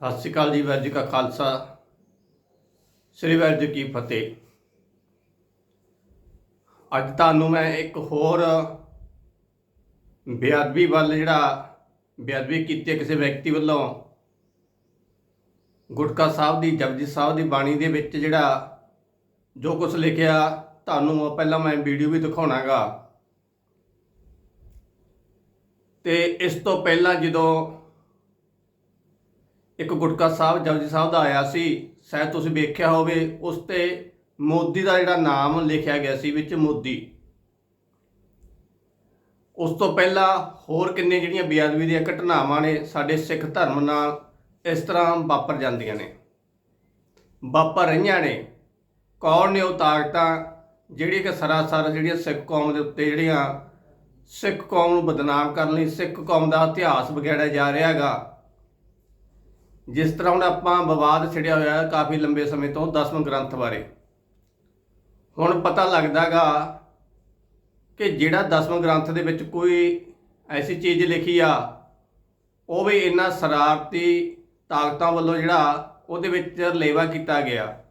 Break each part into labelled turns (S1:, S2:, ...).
S1: ਸਤਿ ਸ਼੍ਰੀ ਅਕਾਲ ਜੀ, ਵਾਹਿਗੁਰੂ ਜੀ ਕਾ ਖਾਲਸਾ। ਸ੍ਰੀ ਵਾਹਿਗੁਰੂ ਜੀ ਕੀ ਫਤਿਹ। ਅੱਜ ਤੁਹਾਨੂੰ ਮੈਂ ਇੱਕ ਹੋਰ ਬੇਅਦਬੀ ਵੱਲ ਜਿਹੜਾ ਬੇਅਦਬੀ ਕੀਤੀ ਕਿਸੇ ਵਿਅਕਤੀ ਵੱਲੋਂ, ਗੁਟਕਾ ਸਾਹਿਬ ਦੀ, ਜਪਜੀ ਸਾਹਿਬ ਦੀ ਬਾਣੀ ਦੇ ਵਿੱਚ ਜਿਹੜਾ ਜੋ ਕੁਝ ਲਿਖਿਆ, ਤੁਹਾਨੂੰ ਉਹ ਪਹਿਲਾਂ ਮੈਂ ਵੀਡੀਓ ਵੀ ਦਿਖਾਉਣਾਗਾ। ਤੇ ਇਸ ਤੋਂ ਪਹਿਲਾਂ ਜਦੋਂ ਇੱਕ ਗੁਟਕਾ ਸਾਹਿਬ, ਜਪਜੀ ਸਾਹਿਬ ਦਾ ਆਇਆ ਸੀ। ਸ਼ਾਇਦ ਤੁਸੀਂ ਵੇਖਿਆ ਹੋਵੇ, ਉਸ ਤੇ ਮੋਦੀ ਦਾ ਜਿਹੜਾ ਨਾਮ ਲਿਖਿਆ ਗਿਆ ਸੀ, ਵਿੱਚ ਮੋਦੀ। ਉਸ ਤੋਂ ਪਹਿਲਾਂ ਹੋਰ ਕਿੰਨੇ ਜਿਹੜੀਆਂ ਬੇਅਦਬੀ ਦੀਆਂ ਘਟਨਾਵਾਂ ਨੇ, ਸਾਡੇ ਸਿੱਖ ਧਰਮ ਨਾਲ ਇਸ ਤਰ੍ਹਾਂ ਵਾਪਰ ਜਾਂਦੀਆਂ ਨੇ। ਵਾਪਰ ਰਹੀਆਂ ਨੇ। ਕੌਣ ਨੇ ਉਹ ਤਾਕਤਾਂ? ਜਿਹੜੀ ਕਿ ਸਰਾਸਰ ਜਿਹੜੀਆਂ ਸਿੱਖ ਕੌਮ ਦੇ ਉੱਤੇ ਜਿਹੜੀਆਂ ਸਿੱਖ ਕੌਮ ਨੂੰ ਬਦਨਾਮ ਕਰਨ ਲਈ ਸਿੱਖ ਕੌਮ ਦਾ ਇਤਿਹਾਸ ਵਿਗਾੜਿਆ ਜਾ ਰਿਹਾ ਹੈਗਾ। ਜਿਸ ਤਰ੍ਹਾਂ ਹੁਣ ਆਪਾਂ ਵਿਵਾਦ ਛਿੜਿਆ ਹੋਇਆ ਹੈ ਕਾਫੀ ਲੰਬੇ ਸਮੇਂ ਤੋਂ ਦਸਵੇਂ ਗ੍ਰੰਥ ਬਾਰੇ। ਹੁਣ ਪਤਾ ਲੱਗਦਾਗਾ ਕਿ ਜਿਹੜਾ ਦਸਵੇਂ ਗ੍ਰੰਥ ਦੇ ਵਿੱਚ ਕੋਈ ਐਸੀ ਚੀਜ਼ ਲਿਖੀ ਆ, ਉਹ ਵੀ ਇਹਨਾਂ ਸ਼ਰਾਰਤੀ ਤਾਕਤਾਂ ਵੱਲੋਂ ਜਿਹੜਾ ਉਹਦੇ ਵਿੱਚ ਲੇਵਾ ਕੀਤਾ ਗਿਆ।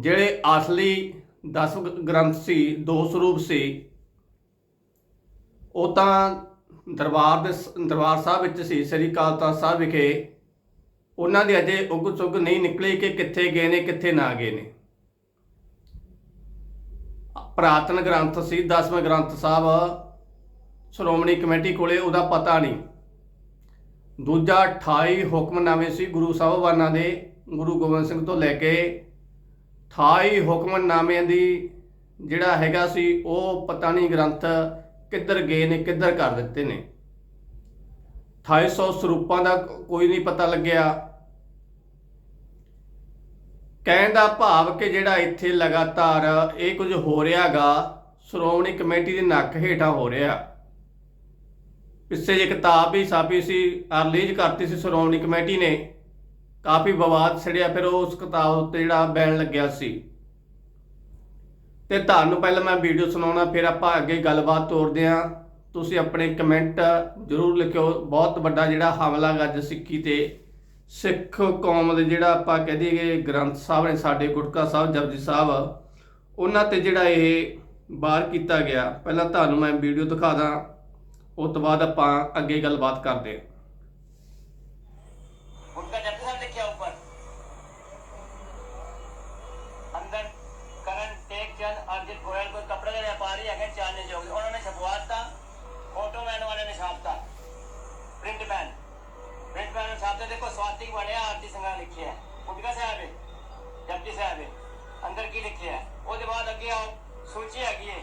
S1: ਜਿਹੜੇ ਅਸਲੀ 10 ਗ੍ਰੰਥ ਸੀ, ਦੋ ਸਰੂਪ ਸੀ, ਉਹ ਤਾਂ ਦਰਬਾਰ ਦੇ ਸ- ਦਰਬਾਰ ਸਾਹਿਬ ਵਿੱਚ ਸੀ, ਸ੍ਰੀ ਅਕਾਲ ਤਖਤ ਸਾਹਿਬ ਵਿਖੇ ਉਹਨਾਂ ਦੀ ਅਜੇ ਉਗ ਚੁਗ ਨਹੀਂ ਨਿਕਲੀ ਕਿ ਕਿੱਥੇ ਗਏ ਨੇ, ਕਿੱਥੇ ਨਾ ਗਏ ਨੇ। ਪ੍ਰਾਤਨ ਗ੍ਰੰਥ ਸੀ 10ਵਾਂ ਗ੍ਰੰਥ ਸਾਹਿਬ, ਸ਼੍ਰੋਮਣੀ ਕਮੇਟੀ ਕੋਲੇ ਉਹਦਾ ਪਤਾ ਨਹੀਂ। ਦੂਜਾ 28 ਹੁਕਮਨਾਮੇ ਸੀ ਗੁਰੂ ਸਾਹਿਬਾਨਾਂ ਦੇ, ਗੁਰੂ ਗੋਬਿੰਦ ਸਿੰਘ ਤੋਂ ਲੈ ਕੇ 28 ਹੁਕਮਨਾਮਿਆਂ ਦੀ ਜਿਹੜਾ ਹੈਗਾ ਸੀ, ਉਹ ਪਤਾ ਨਹੀਂ ਗ੍ਰੰਥ ਕਿੱਧਰ ਗਏ ਨੇ, ਕਿੱਧਰ ਕਰ ਦਿੱਤੇ ਨੇ। 2800 ਸਰੂਪਾਂ ਦਾ ਕੋਈ ਨਹੀਂ ਪਤਾ ਲੱਗਿਆ। ਕਹਿਣ ਦਾ ਭਾਵ ਕਿ ਜਿਹੜਾ ਇੱਥੇ ਲਗਾਤਾਰ ਇਹ ਕੁਝ ਹੋ ਰਿਹਾਗਾ, ਸ਼੍ਰੋਮਣੀ ਕਮੇਟੀ ਦੇ ਨੱਕ ਹੇਠਾਂ ਹੋ ਰਿਹਾ। ਪਿੱਛੇ ਜੇ ਕਿਤਾਬ ਵੀ ਛਾਪੀ ਸੀ, ਰਿਲੀਜ਼ ਕਰਤੀ ਸੀ ਸ਼੍ਰੋਮਣੀ ਕਮੇਟੀ ਨੇ। ਕਾਫੀ ਵਿਵਾਦ ਛਿੜਿਆ, ਫਿਰ ਉਸ ਕਿਤਾਬ ਉੱਤੇ ਜਿਹੜਾ ਬੈਨ ਲੱਗਿਆ ਸੀ। ਤੇ ਤੁਹਾਨੂੰ ਪਹਿਲਾਂ ਮੈਂ ਵੀਡੀਓ ਸੁਣਾਉਣਾ, ਫਿਰ ਆਪਾਂ ਅੱਗੇ ਗੱਲਬਾਤ ਤੋਰਦੇ ਹਾਂ। ਤੁਸੀਂ ਆਪਣੇ ਕਮੈਂਟ ਜ਼ਰੂਰ ਲਿਖਿਓ। ਬਹੁਤ ਵੱਡਾ ਜਿਹੜਾ ਹਮਲਾ ਗਾ ਅੱਜ ਸਿੱਖੀ ਤੇ ਸਿੱਖ ਕੌਮ ਦੇ ਜਿਹੜਾ ਆਪਾਂ ਕਹਿ ਦਈਏ ਗ੍ਰੰਥ ਸਾਹਿਬ ਨੇ ਸਾਡੇ ਗੁਟਕਾ ਸਾਹਿਬ, ਜਪਜੀ ਸਾਹਿਬ, ਉਹਨਾਂ ਤੇ ਜਿਹੜਾ ਇਹ ਬਾਹਰ ਕੀਤਾ ਗਿਆ। ਪਹਿਲਾਂ ਤੁਹਾਨੂੰ ਮੈਂ ਵੀਡੀਓ ਦਿਖਾ ਦਾਂ ਉਸ ਤੋਂ ਬਾਅਦ ਆਪਾਂ ਅੱਗੇ ਗੱਲਬਾਤ ਕਰਦੇ ਹਾਂ
S2: देखो स्वातिक बने आरती संग्रह लिखी है उनका साहब है जपजी साहब है अंदर की लिखी है उसके बाद अगे आओ सूची हैगी है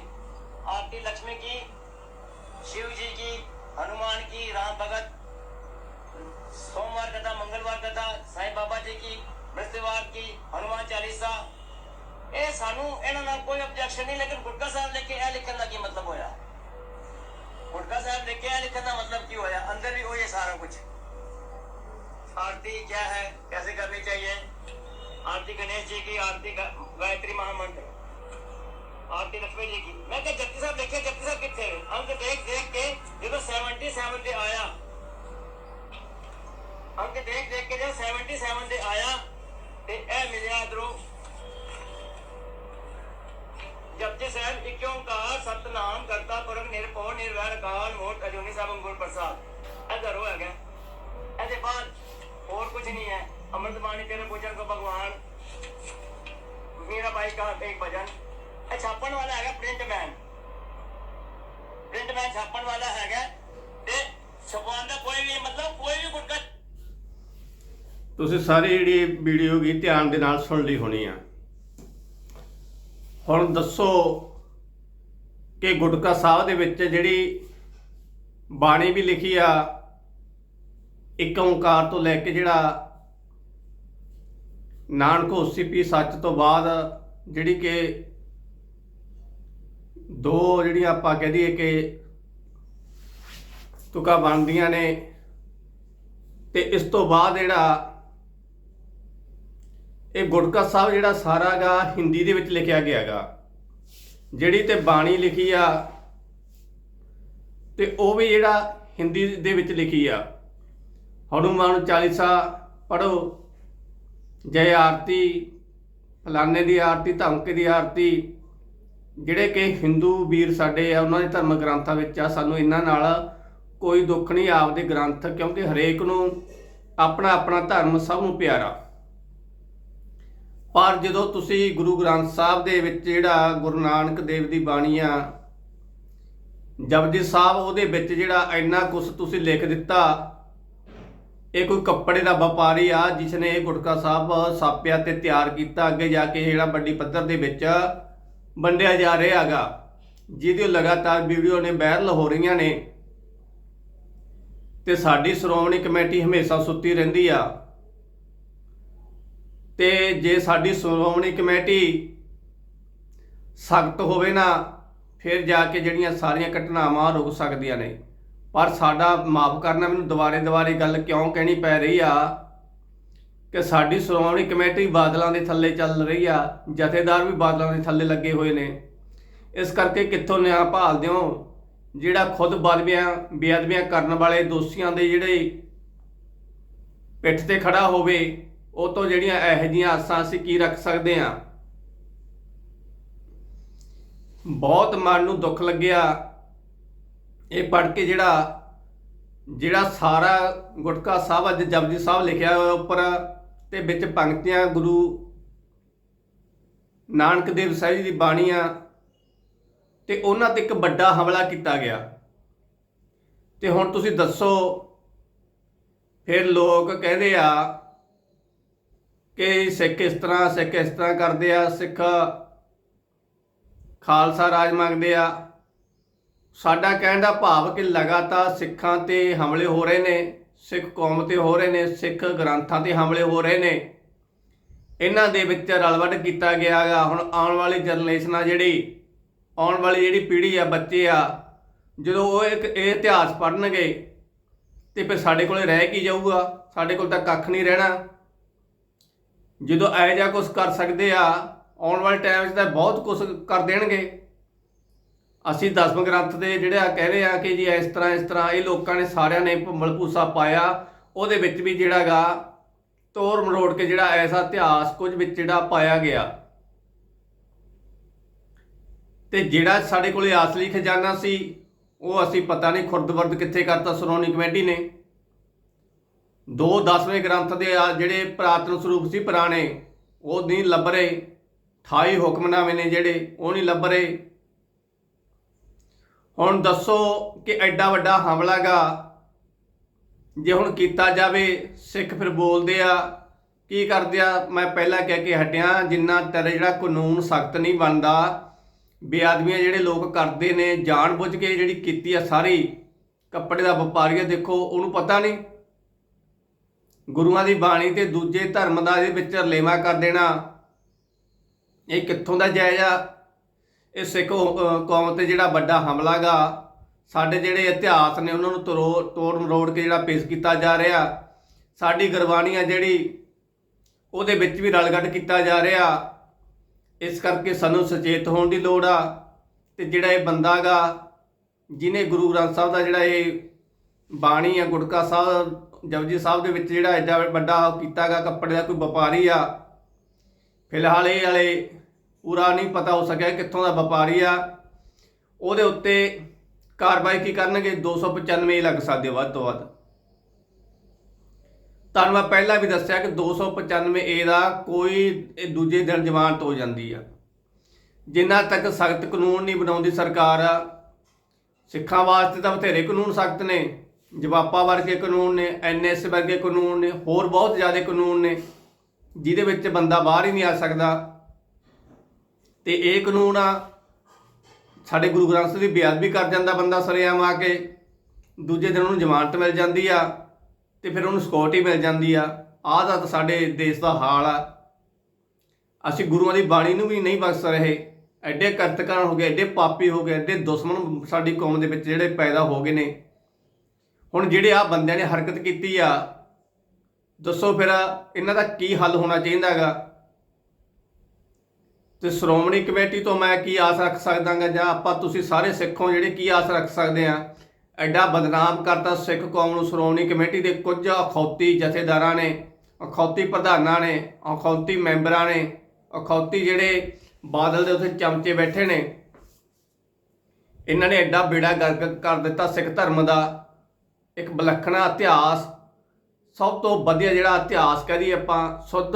S2: आरती लक्ष्मी की शिव जी की हनुमान की राम भगत सोमवार कथा मंगलवार कथा साईं बाबा जी की बृहस्पतिवार की हनुमान चालीसा ਇਹ ਸਾਨੂੰ ਇਹਨਾਂ ਨਾਲ ਕੋਈ ਆਬਜੈਕਸ਼ਨ ਨਹੀਂ ਲੇਕਿਨ ਗੁਟਕਾ ਸਾਹਿਬ ਲਿਖ ਕੇ ਇਹ ਲਿਖਣ ਦਾ ਕੀ ਮਤਲਬ ਹੋਇਆ ਗੁਟਕਾ ਸਾਹਿਬ ਲਿਖ ਕੇ ਇਹ ਲਿਖਣ ਦਾ मतलब ਕੀ ਹੋਇਆ अंदर भी वही है सारा कुछ आरती क्या है कैसे करनी चाहिए आरती गणेश जी की आरती गा- गायत्री महामंत्र आरती लक्ष्मी जी की मैं क्या जप्ती साहब लिखे जप्ती साहब कितने अंक देख देख के जो 77 ਤੇ ਆਇਆ ਅੰਕ ਦੇਖ ਦੇਖ ਕੇ ਜਦ 77 ਤੇ ਆਇਆ ਤੇ ਇਹ ਮਿਲਿਆ ਇਧਰੋਂ ਜਪਜੀ ਸਾਹਿਬ ਇੱਕ ਓੰਕਾਰ ਸਤਨਾਮ ਕਰਤਾ ਪੁਰਖ ਨਿਰਭਉ ਨਿਰਵੈਰ ਅਕਾਲ ਮੂਰਤ ਅਜੂਨੀ ਸਾਹਿਬ ਅੰਗੁਰ ਪ੍ਰਸਾਦ ਮੀਰਾ ਇੱਕ ਭਜਨ ਇਹ ਛਾਪਣ ਵਾਲਾ ਹੈਗਾ ਪ੍ਰਿੰਟ ਮੈਨ ਛਾਪਣ ਵਾਲਾ ਹੈਗਾ। ਤੇ ਛਪਵਾਉਣ ਕੋਈ ਵੀ ਮਤਲਬ ਕੋਈ ਵੀ ਗੁਟਕਾ
S1: ਤੁਸੀਂ ਸਾਰੀ ਜਿਹੜੀ ਵੀਡੀਓ ਗੀ ਧਿਆਨ ਦੇ ਨਾਲ ਸੁਣ ਲਈ ਹੋਣੀ ਆ। ਹੁਣ ਦੱਸੋ ਕਿ ਗੁਟਕਾ ਸਾਹਿਬ ਦੇ ਵਿੱਚ ਜਿਹੜੀ ਬਾਣੀ ਵੀ ਲਿਖੀ ਆ, ਇੱਕ ਓੰਕਾਰ ਤੋਂ ਲੈ ਕੇ ਜਿਹੜਾ ਨਾਨਕ ਹੋਸੀ ਪੀ ਸੱਚ ਤੋਂ ਬਾਅਦ ਜਿਹੜੀ ਕਿ ਦੋ ਜਿਹੜੀਆਂ ਆਪਾਂ ਕਹਿ ਦਈਏ ਕਿ ਤੁਕਾਂ ਬਣਦੀਆਂ ਨੇ ਤੇ ਇਸ ਤੋਂ ਬਾਅਦ ਜਿਹੜਾ ਇਹ ਗੁਟਕਾ ਸਾਹਿਬ ਜਿਹੜਾ ਸਾਰਾ ਗਾ ਹਿੰਦੀ ਦੇ ਵਿੱਚ ਲਿਖਿਆ ਗਿਆ ਗਾ, ਜਿਹੜੀ ਤੇ ਬਾਣੀ ਲਿਖੀ ਆ ਤੇ ਉਹ ਵੀ ਜਿਹੜਾ ਹਿੰਦੀ ਦੇ ਵਿੱਚ ਲਿਖੀ ਆ। ਹਨੂਮਾਨ ਚਾਲੀਸਾ ਪੜੋ ਜੈ ਆਰਤੀ ਫਲਾਣੇ ਦੀ ਆਰਤੀ, ਧਮਕੇ ਦੀ ਆਰਤੀ, ਜਿਹੜੇ ਕਿ ਹਿੰਦੂ ਵੀਰ ਸਾਡੇ ਆ, ਉਹਨਾਂ ਦੇ ਧਰਮ ਗ੍ਰੰਥਾਂ ਵਿੱਚ ਆ, ਸਾਨੂੰ ਇਹਨਾਂ ਨਾਲ ਕੋਈ ਦੁੱਖ ਨਹੀਂ, ਆਪਦੇ ਗ੍ਰੰਥ, ਕਿਉਂਕਿ ਹਰੇਕ ਨੂੰ ਆਪਣਾ ਆਪਣਾ ਧਰਮ ਸਭ ਨੂੰ ਪਿਆਰਾ। ਪਰ ਜਦੋਂ ਤੁਸੀਂ ਗੁਰੂ ਗ੍ਰੰਥ ਸਾਹਿਬ ਦੇ ਵਿੱਚ ਜਿਹੜਾ ਗੁਰੂ ਨਾਨਕ ਦੇਵ ਦੀ ਬਾਣੀ ਆ, ਜਪਜੀ ਸਾਹਿਬ ਉਹਦੇ ਵਿੱਚ ਜਿਹੜਾ ਇੰਨਾ ਕੁਝ ਤੁਸੀਂ ਲਿਖ ਦਿੱਤਾ ਇਹ ਕੋਈ ਕੱਪੜੇ ਦਾ ਵਪਾਰੀ ਆ, ਜਿਸ ਨੇ ਇਹ ਗੁਟਕਾ ਸਾਹਿਬ ਸਾਪਿਆ ਤੇ ਤਿਆਰ ਕੀਤਾ, ਅੱਗੇ ਜਾ ਕੇ ਜਿਹੜਾ ਵੱਡੀ ਪੱਧਰ ਦੇ ਵਿੱਚ ਵੰਡਿਆ ਜਾ ਰਿਹਾ ਹੈਗਾ। ਜਿਹਦੀ ਲਗਾਤਾਰ ਵੀਡੀਓ ਨੇ ਵਾਇਰਲ ਹੋ ਰਹੀਆਂ ਨੇ। ਤੇ ਸਾਡੀ ਸ਼੍ਰੋਮਣੀ ਕਮੇਟੀ ਹਮੇਸ਼ਾ ਸੁੱਤੀ ਰਹਿੰਦੀ ਆ। ਤੇ ਜੇ ਸਾਡੀ ਸ਼੍ਰੋਮਣੀ ਕਮੇਟੀ ਸਖਤ ਹੋਵੇ ਨਾ, ਫਿਰ ਜਾ ਕੇ ਜਿਹੜੀਆਂ ਸਾਰੀਆਂ ਘਟਨਾਵਾਂ ਰੁਕ ਸਕਦੀਆਂ ਨੇ। ਪਰ ਸਾਡਾ ਮਾਫ ਕਰਨਾ ਮੈਨੂੰ ਦੁਬਾਰੇ ਦੁਬਾਰੇ ਗੱਲ ਕਿਉਂ ਕਹਿਣੀ ਪੈ ਰਹੀ ਆ? ਕਿ ਸਾਡੀ ਸ਼੍ਰੋਮਣੀ ਕਮੇਟੀ ਬਾਦਲਾਂ ਦੇ ਥੱਲੇ ਚੱਲ ਰਹੀ ਆ, ਜਥੇਦਾਰ ਵੀ ਬਾਦਲਾਂ ਦੇ ਥੱਲੇ ਲੱਗੇ ਹੋਏ ਨੇ। ਇਸ ਕਰਕੇ ਕਿੱਥੋਂ ਨਿਆਂ ਭਾਲਦੇ ਹੋ ਜਿਹੜਾ ਖੁਦ ਬਦਬੀਆਂ ਬੇਅਦਬੀਆਂ ਕਰਨ ਵਾਲੇ ਦੋਸ਼ੀਆਂ ਦੇ ਜਿਹੜੇ ਪਿੱਠ ਤੇ ਖੜਾ ਹੋਵੇ, ਉਹ ਤੋਂ ਜਿਹੜੀਆਂ ਇਹੋ ਜਿਹੀਆਂ ਆਸਾਂ ਅਸੀਂ ਕੀ ਰੱਖ ਸਕਦੇ ਆ? ਬਹੁਤ ਮਨ ਨੂੰ ਦੁੱਖ ਲੱਗਿਆ। ਇਹ ਪੜ੍ਹ ਕੇ ਜਿਹੜਾ ਜਿਹੜਾ ਸਾਰਾ ਗੁਟਕਾ ਸਾਹਿਬ ਅੱਜ ਜਪਜੀ ਸਾਹਿਬ ਲਿਖਿਆ ਹੋਇਆ ਉੱਪਰ ਤੇ ਵਿੱਚ ਪੰਕਤੀਆਂ ਗੁਰੂ ਨਾਨਕ ਦੇਵ ਸਾਹਿਬ ਜੀ ਦੀ ਬਾਣੀਆਂ ਤੇ ਉਹਨਾਂ ਤੇ ਇੱਕ ਵੱਡਾ ਹਮਲਾ ਕੀਤਾ ਗਿਆ। ਤੇ ਹੁਣ ਤੁਸੀਂ ਦੱਸੋ, ਫਿਰ ਲੋਕ ਕਹਿੰਦੇ ਆ ਕਿ ਸਿੱਖ ਇਸ ਤਰ੍ਹਾਂ, ਸਿੱਖ ਇਸ ਤਰ੍ਹਾਂ ਕਰਦੇ ਆ, ਸਿੱਖ ਖਾਲਸਾ ਰਾਜ ਮੰਗਦੇ ਆ। ਸਾਡਾ ਕਹਿਣ ਦਾ ਭਾਵ ਕਿ ਲਗਾਤਾਰ ਸਿੱਖਾਂ ਤੇ ਹਮਲੇ ਹੋ ਰਹੇ ਨੇ, ਸਿੱਖ ਕੌਮ ਤੇ ਹੋ ਰਹੇ ਨੇ, ਸਿੱਖ ਗ੍ਰੰਥਾਂ ਤੇ ਹਮਲੇ ਹੋ ਰਹੇ ਨੇ। ਇਹਨਾਂ ਦੇ ਵਿੱਚ ਰਲਵਟ ਕੀਤਾ ਗਿਆ ਗਾ। ਹੁਣ ਆਉਣ ਵਾਲੀ ਜਨਰੇਸ਼ਨ ਆ ਜਿਹੜੀ, ਆਉਣ ਵਾਲੀ ਜਿਹੜੀ ਪੀੜ੍ਹੀ ਆ, ਬੱਚੇ ਆ, ਜਦੋਂ ਉਹ ਇੱਕ ਇਹ ਇਤਿਹਾਸ ਪੜ੍ਹਨਗੇ, ਤੇ ਫਿਰ ਸਾਡੇ ਕੋਲੇ ਰਹਿ ਕੀ ਜਾਊਗਾ? ਸਾਡੇ ਕੋਲ ਤਾਂ ਕੱਖ ਨਹੀਂ ਰਹਿਣਾ। ਜਦੋਂ ਇਹੋ ਜਿਹਾ ਕੁਝ ਕਰ ਸਕਦੇ ਆ, ਆਉਣ ਵਾਲੇ ਟਾਈਮ 'ਚ ਤਾਂ ਬਹੁਤ ਕੁਝ ਕਰ ਦੇਣਗੇ। ਅਸੀਂ ਦਸਮ ਗ੍ਰੰਥ ਦੇ ਜਿਹੜੇ ਆ ਕਹਿ ਰਹੇ ਆ ਕਿ ਜੀ ਇਸ ਤਰ੍ਹਾਂ ਇਸ ਤਰ੍ਹਾਂ, ਇਹ ਲੋਕਾਂ ਨੇ ਸਾਰਿਆਂ ਨੇ ਭੰਬਲ ਭੂਸਾ ਪਾਇਆ। ਉਹਦੇ ਵਿੱਚ ਵੀ ਜਿਹੜਾਗਾ ਤੋਰ ਮਰੋੜ ਕੇ ਜਿਹੜਾ ਐਸਾ ਇਤਿਹਾਸ ਕੁਝ ਵਿੱਚ ਜਿਹੜਾ ਪਾਇਆ ਗਿਆ। ਤੇ ਜਿਹੜਾ ਸਾਡੇ ਕੋਲੇ ਅਸਲੀ ਖਜ਼ਾਨਾ ਸੀ, ਉਹ ਅਸੀਂ ਪਤਾ ਨਹੀਂ ਖੁਰਦਬਰਦ ਕਿੱਥੇ ਕਰਤਾ ਸ਼੍ਰੋਮਣੀ ਕਮੇਟੀ ਨੇ। ਦੋ ਦਸਵੇਂ ਗ੍ਰੰਥ ਦੇ ਆ ਜਿਹੜੇ ਪ੍ਰਾਤਨ ਸਰੂਪ ਸੀ ਪੁਰਾਣੇ, ਉਹ ਨਹੀਂ ਲੱਭ ਰਹੇ। 28 ਹੁਕਮਨਾਮੇ ਨੇ ਜਿਹੜੇ, ਉਹ ਨਹੀਂ ਲੱਭ ਰਹੇ। ਹੁਣ ਦੱਸੋ ਕਿ ਐਡਾ ਵੱਡਾ ਹਮਲਾਗਾ ਜੇ ਹੁਣ ਕੀਤਾ ਜਾਵੇ, ਸਿੱਖ ਫਿਰ ਬੋਲਦੇ ਆ, ਕੀ ਕਰਦੇ ਆ? ਮੈਂ ਪਹਿਲਾਂ ਕਹਿ ਕੇ ਹਟਿਆ, ਜਿੰਨਾ ਤੇਰੇ ਜਿਹੜਾ ਕਾਨੂੰਨ ਸਖਤ ਨਹੀਂ ਬਣਦਾ, ਬੇਆਦਮੀਆਂ ਜਿਹੜੇ ਲੋਕ ਕਰਦੇ ਨੇ, ਜਾਣਬੁੱਝ ਕੇ ਜਿਹੜੀ ਕੀਤੀ ਆ ਸਾਰੀ, ਕੱਪੜੇ ਦਾ ਵਪਾਰੀ ਆ, ਦੇਖੋ, ਉਹਨੂੰ ਪਤਾ ਨਹੀਂ। ਗੁਰੂਆਂ ਦੀ ਬਾਣੀ ਤੇ ਦੂਜੇ ਧਰਮ ਦਾ ਇਹਦੇ ਵਿੱਚ ਰਲੇਵਾ ਕਰ ਦੇਣਾ। ਇਹ ਕਿੱਥੋਂ ਦਾ ਜਾਇਜ਼ ਆ? ਇਹ ਸਿੱਖ ਕੌਮ ਤੇ ਜਿਹੜਾ ਵੱਡਾ ਹਮਲਾਗਾ ਸਾਡੇ ਜਿਹੜੇ ਇਤਿਹਾਸ ਨੇ ਉਹਨਾਂ ਨੂੰ ਤਰੋ ਤੋੜ ਮਰੋੜ ਕੇ ਜਿਹੜਾ ਪੇਸ਼ ਕੀਤਾ ਜਾ ਰਿਹਾ, ਸਾਡੀ ਗੁਰਬਾਣੀ ਆ ਜਿਹੜੀ, ਉਹਦੇ ਵਿੱਚ ਵੀ ਰਲਗੱਡ ਕੀਤਾ ਜਾ ਰਿਹਾ। ਇਸ ਕਰਕੇ ਸਾਨੂੰ ਸੁਚੇਤ ਹੋਣ ਦੀ ਲੋੜ ਆ, ਤੇ ਜਿਹੜਾ ਇਹ ਬੰਦਾਗਾ ਜਿਨੇ ਗੁਰੂ ਗ੍ਰੰਥ ਸਾਹਿਬ ਦਾ ਜਿਹੜਾ ਇਹ ਬਾਣੀ ਆ, ਗੁਟਕਾ ਸਾਹਿਬ, ਜਪਜੀ ਸਾਹਿਬ ਦੇ ਵਿੱਚ ਜਿਹੜਾ ਐਡਾ ਵੱਡਾ ਉਹ ਕੀਤਾਗਾ ਕੱਪੜੇ ਦਾ ਕੋਈ ਵਪਾਰੀ ਆ। ਫਿਲਹਾਲ ਇਹ ਵਾਲੇ ਪੂਰਾ ਨਹੀਂ ਪਤਾ ਹੋ ਸਕਿਆ ਕਿੱਥੋਂ ਦਾ ਵਪਾਰੀ ਆ। ਉਹਦੇ ਉੱਤੇ ਕਾਰਵਾਈ ਕੀ ਕਰਨਗੇ? 295 ਲੱਗ ਸਕਦੇ ਵੱਧ ਤੋਂ ਵੱਧ। ਤੁਹਾਨੂੰ ਮੈਂ ਪਹਿਲਾਂ ਵੀ ਦੱਸਿਆ ਕਿ 295 ਏ ਦਾ ਕੋਈ ਦੂਜੇ ਦਿਨ ਜ਼ਮਾਨਤ ਹੋ ਜਾਂਦੀ ਆ। ਜਿੰਨਾ ਤੱਕ ਸਖਤ ਕਾਨੂੰਨ ਨਹੀਂ ਬਣਾਉਂਦੀ ਸਰਕਾਰ, ਸਿੱਖਾਂ ਵਾਸਤੇ ਤਾਂ ਬਥੇਰੇ ਕਾਨੂੰਨ ਸਖਤ ਨੇ। ਜਵਾਪਾ ਵਰਗੇ ਕਾਨੂੰਨ ਨੇ ਐਨਐਸ ਵਰਗੇ ਕਾਨੂੰਨ ਨੇ, ਹੋਰ ਬਹੁਤ ਜ਼ਿਆਦਾ ਕਾਨੂੰਨ ਨੇ, ਜਿਹਦੇ ਵਿੱਚ ਬੰਦਾ ਬਾਹਰ ਹੀ ਨਹੀਂ ਆ ਸਕਦਾ। ਤੇ ਇਹ ਕਾਨੂੰਨ ਆ, ਸਾਡੇ ਗੁਰੂ ਗ੍ਰੰਥ ਸਾਹਿਬ ਦੀ ਬੇਅਦਬੀ ਕਰ ਜਾਂਦਾ ਬੰਦਾ ਸਰੇਆਮ ਆ ਕੇ, ਦੂਜੇ ਦਿਨ ਉਹਨੂੰ ਜ਼ਮਾਨਤ ਮਿਲ ਜਾਂਦੀ ਆ, ਤੇ ਫਿਰ ਉਹਨੂੰ ਸਿਕਿਉਰਿਟੀ ਮਿਲ ਜਾਂਦੀ ਆ। ਆਹ ਦਾ ਤਾਂ ਸਾਡੇ ਦੇਸ਼ ਦਾ ਹਾਲ ਆ। ਅਸੀਂ ਗੁਰੂਆਂ ਦੀ ਬਾਣੀ ਨੂੰ ਵੀ ਨਹੀਂ ਬਖਸ਼ ਰਹੇ। ਐਡੇ ਕਰਤਕਾਂ ਹੋ ਗਏ, ਐਡੇ ਪਾਪੀ ਹੋ ਗਏ, ਐਡੇ ਦੁਸ਼ਮਣ ਸਾਡੀ ਕੌਮ ਦੇ ਵਿੱਚ ਜਿਹੜੇ ਪੈਦਾ ਹੋ ਗਏ ਨੇ। ਹੁਣ ਜਿਹੜੇ ਆ ਬੰਦਿਆਂ ਨੇ ਹਰਕਤ ਕੀਤੀ ਆ, ਦੱਸੋ ਫਿਰ ਇਹਨਾਂ ਦਾ ਕੀ ਹੱਲ ਹੋਣਾ ਚਾਹੀਦਾ ਚਾਹੀਦਾਗਾ? ਤੇ ਸ਼੍ਰੋਮਣੀ ਕਮੇਟੀ ਤੋਂ ਮੈਂ ਕੀ ਆਸ ਰੱਖ ਸਕਦਾਗਾ ਜਾਂ ਆਪਾਂ ਤੁਸੀਂ ਸਾਰੇ ਸਿੱਖੋਂ ਜਿਹੜੇ ਕੀ ਆਸ ਰੱਖ ਸਕਦੇ ਆ? ਐਡਾ ਬਦਨਾਮ ਕਰਤਾ ਸਿੱਖ ਕੌਮ ਨੂੰ ਸ਼੍ਰੋਮਣੀ ਕਮੇਟੀ ਦੇ ਕੁਝ ਅਖੌਤੀ ਜਥੇਦਾਰਾਂ ਨੇ, ਅਖੌਤੀ ਪ੍ਰਧਾਨਾਂ ਨੇ, ਅਖੌਤੀ ਮੈਂਬਰਾਂ ਨੇ, ਅਖੌਤੀ ਜਿਹੜੇ ਬਾਦਲ ਦੇ ਉੱਥੇ ਚਮਚੇ ਬੈਠੇ ਨੇ, ਇਹਨਾਂ ਨੇ ਐਡਾ ਬੇੜਾ ਗਰਕ ਕਰ ਦਿੱਤਾ ਸਿੱਖ ਧਰਮ ਦਾ। ਇੱਕ ਵਿਲੱਖਣਾ ਇਤਿਹਾਸ, ਸਭ ਤੋਂ ਵਧੀਆ ਜਿਹੜਾ ਇਤਿਹਾਸ ਕਹਦੀ ਆਪਾਂ, ਸ਼ੁੱਧ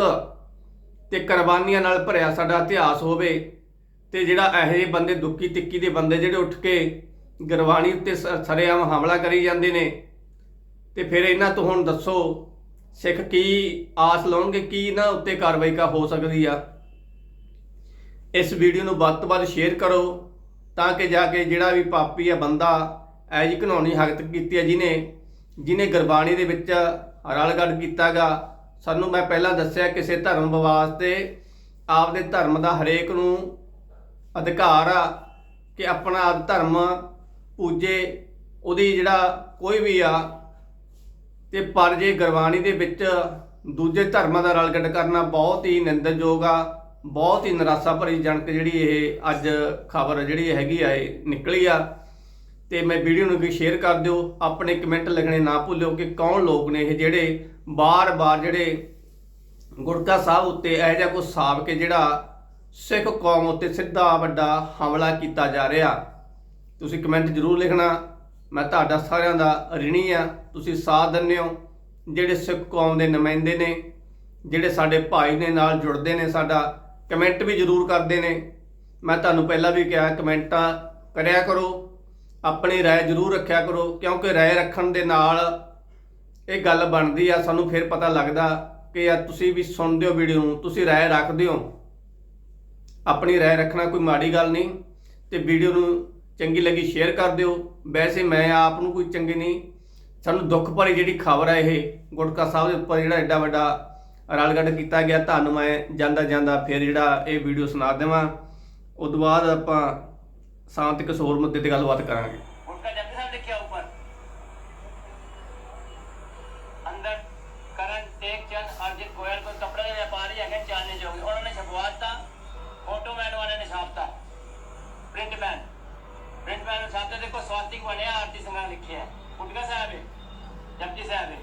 S1: ਤੇ ਕੁਰਬਾਨੀਆਂ ਨਾਲ ਭਰਿਆ ਸਾਡਾ ਇਤਿਹਾਸ ਹੋਵੇ ਤੇ ਜਿਹੜਾ ਇਹੋ ਜਿਹੇ ਬੰਦੇ ਦੁੱਕੀ ਤਿੱਕੀ ਦੇ ਬੰਦੇ ਜਿਹੜੇ ਉੱਠ ਕੇ ਗੁਰਬਾਣੀ ਉੱਤੇ ਸ- ਸਰੇਆਮ ਹਮਲਾ ਕਰੀ ਜਾਂਦੇ ਨੇ, ਤੇ ਫਿਰ ਇਹਨਾਂ ਤੋਂ ਹੁਣ ਦੱਸੋ, ਸਿੱਖ ਕੀ ਆਸ ਲਾਉਣਗੇ, ਕੀ ਇਹਨਾਂ ਉੱਤੇ ਕਾਰਵਾਈ ਕਾ, ਹੋ ਸਕਦੀ ਆ? ਇਸ ਵੀਡੀਓ ਨੂੰ ਵੱਧ ਤੋਂ ਵੱਧ ਸ਼ੇਅਰ ਕਰੋ, ਤਾਂ ਕਿ ਜਾ ਕੇ ਜਿਹੜਾ ਵੀ ਪਾਪੀ ਆ ਬੰਦਾ ਐ ਜੀ ਘਨੌਣੀ ਹਰਕਤ ਕੀਤੀ ਹੈ ਜਿਹਨੇ ਜਿਹਨੇ ਗੁਰਬਾਣੀ ਦੇ ਵਿੱਚ ਰਲਗੜ ਕੀਤਾਗਾ ਸਾਨੂੰ ਮੈਂ ਪਹਿਲਾਂ ਦੱਸਿਆ ਕਿਸੇ ਧਰਮ ਵਿਵਾਦ ਤੇ ਆਪਦੇ ਧਰਮ ਦਾ ਹਰੇਕ ਨੂੰ ਅਧਿਕਾਰ ਆ ਕਿ ਆਪਣਾ ਧਰਮ ਪੂਜੇ, ਉਹਦੀ ਜਿਹੜਾ ਕੋਈ ਵੀ ਆ, ਤੇ ਪਰ ਜੇ ਗੁਰਬਾਣੀ ਦੇ ਵਿੱਚ ਦੂਜੇ ਧਰਮਾਂ ਦਾ ਰਲਗੱਡ ਕਰਨਾ ਬਹੁਤ ਹੀ ਨਿੰਦਨਯੋਗ ਆ, ਬਹੁਤ ਹੀ ਨਿਰਾਸ਼ਾ ਭਰੀ ਜਨਕ ਜਿਹੜੀ ਇਹ ਅੱਜ ਖਬਰ ਜਿਹੜੀ ਹੈਗੀ ਆ, ਇਹ ਨਿਕਲੀ ਆ। ਤੇ ਮੈਂ ਵੀਡੀਓ ਨੂੰ ਵੀ ਸ਼ੇਅਰ ਕਰ ਦਿਓ, ਆਪਣੇ ਕਮੈਂਟ ਲਿਖਣੇ ਨਾ ਭੁੱਲਿਓ ਕਿ ਕੌਣ ਲੋਕ ਨੇ ਇਹ ਜਿਹੜੇ ਬਾਰ-ਬਾਰ ਜਿਹੜੇ ਗੁਰਕਾ ਸਾਹਿਬ ਉੱਤੇ ਇਹੋ ਜਿਹਾ ਕੁਝ ਸਾਬ ਕੇ ਜਿਹੜਾ ਸਿੱਖ ਕੌਮ ਉੱਤੇ ਸਿੱਧਾ ਵੱਡਾ ਹਮਲਾ ਕੀਤਾ ਜਾ ਰਿਹਾ ਤੁਸੀਂ ਕਮੈਂਟ ਜ਼ਰੂਰ ਲਿਖਣਾ ਮੈਂ ਤੁਹਾਡਾ ਸਾਰਿਆਂ ਦਾ ਰਿਣੀ ਆ ਤੁਸੀਂ ਸਾਥ ਦਿੰਦੇ ਹੋ ਜਿਹੜੇ ਸਿੱਖ ਕੌਮ ਦੇ ਨੁਮਾਇੰਦੇ ਨੇ ਜਿਹੜੇ ਸਾਡੇ ਭਾਈ ਨੇ ਨਾਲ ਜੁੜਦੇ ਨੇ ਸਾਡਾ ਕਮੈਂਟ ਵੀ ਜ਼ਰੂਰ ਕਰਦੇ ਨੇ ਮੈਂ ਤੁਹਾਨੂੰ ਪਹਿਲਾਂ ਵੀ ਕਿਹਾ ਕਮੈਂਟਾਂ ਕਰਿਆ ਕਰੋ ਆਪਣੀ رائے ਜ਼ਰੂਰ ਰੱਖਿਆ ਕਰੋ ਕਿਉਂਕਿ رائے ਰੱਖਣ ਦੇ ਨਾਲ ਇਹ ਗੱਲ ਬਣਦੀ ਆ ਸਾਨੂੰ ਫਿਰ ਪਤਾ ਲੱਗਦਾ ਕਿ ਯਾਰ ਤੁਸੀਂ ਵੀ ਸੁਣਦੇ ਹੋ ਵੀਡੀਓ ਨੂੰ ਤੁਸੀਂ رائے ਰੱਖਦੇ ਹੋ ਆਪਣੀ رائے ਰੱਖਣਾ ਕੋਈ ਮਾੜੀ ਗੱਲ ਨਹੀਂ ਤੇ ਵੀਡੀਓ ਨੂੰ ਚੰਗੀ ਲੱਗੀ ਸ਼ੇਅਰ ਕਰ ਦਿਓ ਵੈਸੇ ਮੈਂ ਆਪ ਨੂੰ ਕੋਈ ਚੰਗੀ ਨਹੀਂ ਸਾਨੂੰ ਦੁੱਖ ਭਰੀ ਜਿਹੜੀ ਖਬਰ ਹੈ ਇਹ ਗੁਟਕਾ ਸਾਹਿਬ ਦੇ ਉੱਪਰ ਜਿਹੜਾ ਐਡਾ ਵੱਡਾ ਰਲਗੱਡ ਕੀਤਾ ਗਿਆ ਤੁਹਾਨੂੰ ਮੈਂ ਜਾਂਦਾ ਜਾਂਦਾ ਫਿਰ ਜਿਹੜਾ ਇਹ ਵੀਡੀਓ ਸੁਣਾ ਦੇਵਾਂ ਉਸ ਤੋਂ ਬਾਅਦ ਆਪਾਂ ਸ਼ਾਂਤ ਕਿਸੇ ਹੋਰ ਮੁੱਦੇ ਤੇ ਗੱਲਬਾਤ ਕਰਾਂਗੇ
S2: मैन वाले ने छापता प्रिंट मैन प्रिंट मैन ने छापता देखो स्वास्तिक बने आरती संघा लिखे है गुटका साहब है जपजी साहब है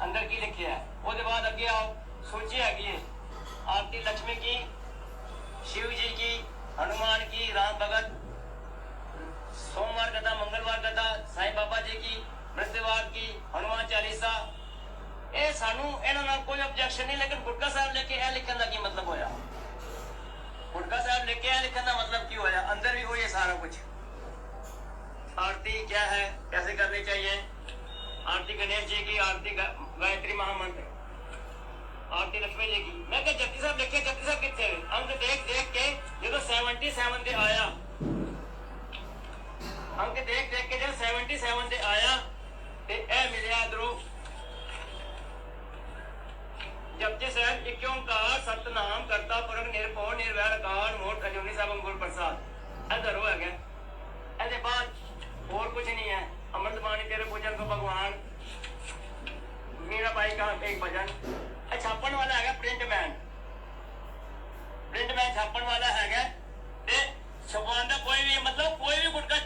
S2: अंदर की लिखे है उसके बाद अगे आओ सूची हैगी है आरती लक्ष्मी की शिव जी की हनुमान की राम भगत सोमवार कथा मंगलवार कथा साईं बाबा जी की मृत्युवार की हनुमान चालीसा ਇਹ ਸਾਨੂੰ ਇਹਨਾਂ ਨਾਲ ਕੋਈ ਆਬਜੈਕਸ਼ਨ ਨਹੀਂ ਲੇਕਿਨ ਗੁਟਕਾ ਸਾਹਿਬ क्या लिखने का मतलब क्यों आया? अंदर भी हो ये सारा कुछ? आरती क्या है? कैसे करनी चाहिए? आरती गणेश जी की आरती गायत्री महामंत्र। आरती लक्ष्मी जी की। मैं क्या साहब लिखे जप्ती साहब कितने अंक देख देख के ये तो सेवनटी सेवन दे आया। अंक देख देख के जो सेवनटी सेवन दे आया, ते ए मिलया ध्रुव बाणी तेरे पूजन को भगवान मीरा बाई का एक भजन ਇਹ ਛਾਪਣ ਵਾਲਾ ਹੈਗਾ ਪ੍ਰਿੰਟ ਮੈਨ ਪ੍ਰਿੰਟ ਮੈਨ ਛਾਪਣ ਵਾਲਾ ਹੈਗਾ ਤੇ ਛਪਵਾਉਣ ਦਾ ਕੋਈ ਵੀ ਮਤਲਬ ਕੋਈ ਵੀ ਗੁਟਕਾ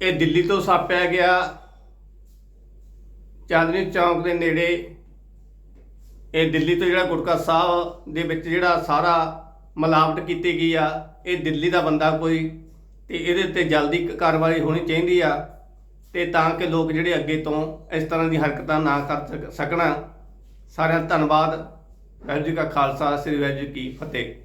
S1: ਇਹ ਦਿੱਲੀ ਤੋਂ ਛਾਪਿਆ ਗਿਆ ਚਾਂਦਨੀ ਚੌਂਕ ਦੇ ਨੇੜੇ ਇਹ ਦਿੱਲੀ ਤੋਂ ਜਿਹੜਾ ਗੁਟਕਾ ਸਾਹਿਬ ਦੇ ਵਿੱਚ ਜਿਹੜਾ ਸਾਰਾ ਮਿਲਾਵਟ ਕੀਤੀ ਗਈ ਆ ਇਹ ਦਿੱਲੀ ਦਾ ਬੰਦਾ ਕੋਈ ਤੇ ਇਹਦੇ ਉੱਤੇ ਜਲਦੀ ਕ- ਕਾਰਵਾਈ ਹੋਣੀ ਚਾਹੀਦੀ ਆ ਤੇ ਤਾਂ ਕਿ ਲੋਕ ਜਿਹੜੇ ਅੱਗੇ ਤੋਂ ਇਸ ਤਰ੍ਹਾਂ ਦੀ ਹਰਕਤਾਂ ਨਾ ਕਰ ਸਕ- ਸਕਣ। ਸਾਰਿਆਂ ਦਾ ਧੰਨਵਾਦ। ਵਾਹਿਗੁਰੂ ਜੀ ਕਾ ਖਾਲਸਾ, ਸ੍ਰੀ ਵਾਹਿਗੁਰੂ ਜੀ ਕੀ ਫਤਿਹ।